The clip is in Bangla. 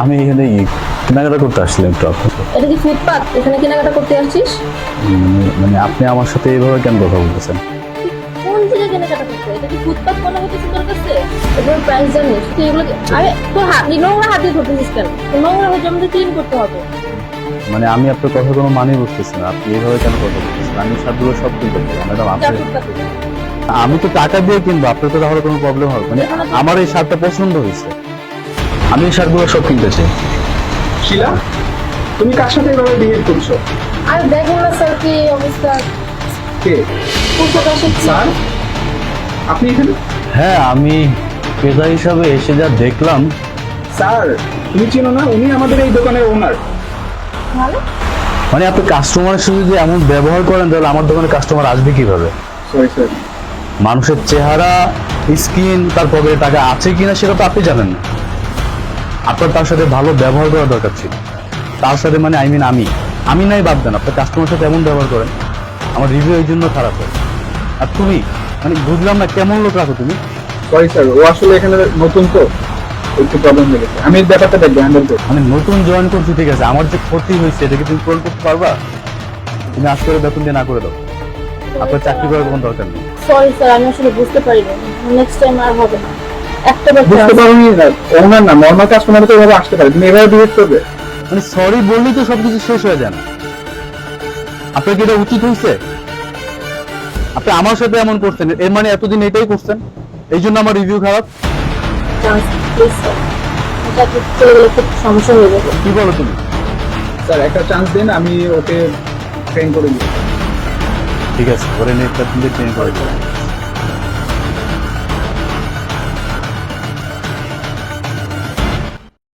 আমি এখানে কেনাকাটা করতে আসলাম একটু এটা কি ফুটপাত? এখানে কেনাকাটা করতে আসছিস? মানে আপনি আমার সাথে এইভাবে কেন কথা বলতেছেন? কোন থেকে কেনাকাটা করতে? এটা কি ফুটপাত মনে হচ্ছে তোর কাছে? এগুলোর প্রাইস জানিস? তুই এগুলো আরে তোর হাত নোংরা হাত ধরতেছিস কেন? নোংরা হচ্ছে আমাদের ক্লিন করতে হবে। মানে আমি আপনার কথা কোনো মানে বুঝতেছি না। আপনি এইভাবে কেন কথা বলতেছেন? আমি শার্টগুলো সব কিনতে চাই। ম্যাডাম আপনি আমি তো টাকা দিয়ে কিনবো আপনার তো তাহলে কোনো প্রবলেম হবে মানে আমার এই শার্টটা পছন্দ হয়েছে। আমি এই শার্টগুলো সব কিনতে চাই শিলা তুমি কার সাথে এভাবে বিহেভ করছ? আর দেখুন না স্যার কি অবস্থা। কে? স্যার? আপনি এখানে? হ্যাঁ আমি ক্রেতা হিসাবে এসে যা দেখলাম। স্যার তুমি চিনো না উনি আমাদের এই দোকানের ওনার ভালো। মানে আপনি কাস্টমারের সাথে যদি এমন ব্যবহার করেন তাহলে আমার দোকানে কাস্টমার আসবে কীভাবে? সরি স্যার মানুষের চেহারা স্কিন তার পকেটে টাকা আছে কিনা সেটা তো আপনি জানেন না। আপনার তার সাথে ভালো ব্যবহার করা দরকার ছিল। তার সাথে মানে আই মিন আমি। আমি নাই বাদ দেন আপনার কাস্টমার সাথে এমন ব্যবহার করেন আমার রিভিউ এই জন্য খারাপ হয়। আর তুমি মানে বুঝলাম না কেমন লোক রাখো তুমি। সরি স্যার ও আসলে এখানে নতুন তো একটু প্রবলেম হয়ে গেছে। আমি ব্যাপারটা দেখব হ্যান্ডেল করব। আমি নতুন জয়েন করছি ঠিক আছে। আমার যে ক্ষতি হয়েছে এটাকে তুমি পূরণ করতে পারবা? তুমি আজ করে বেতন দিয়ে না করে দাও। আপনার চাকরি করার কোনো দরকার নেই। সরি স্যার আমি আসলে বুঝতে পারিনি। নেক্সট টাইম আর হবে না। বুঝতে পারোনি ওনার না নর্মাল কাস্টমার তো এভাবে আসতে পারে। তুমি এভাবে বিহেভ করবে। মানে সরি বললেই তো সবকিছু শেষ হয়ে যায় না। আপনার কি এটা উচিত হয়েছে? আপনি আমার সাথে এমন করছেন। এর মানে এতদিন এটাই করছেন। এই জন্য আমার রিভিউ খারাপ। সমস্যা হয়ে যাবে। কি বলো তুমি? স্যার একটা চান্স দিন আমি ওকে ট্রেন করে দিই ঠিক আছে নিয়ে চেঞ্জ করে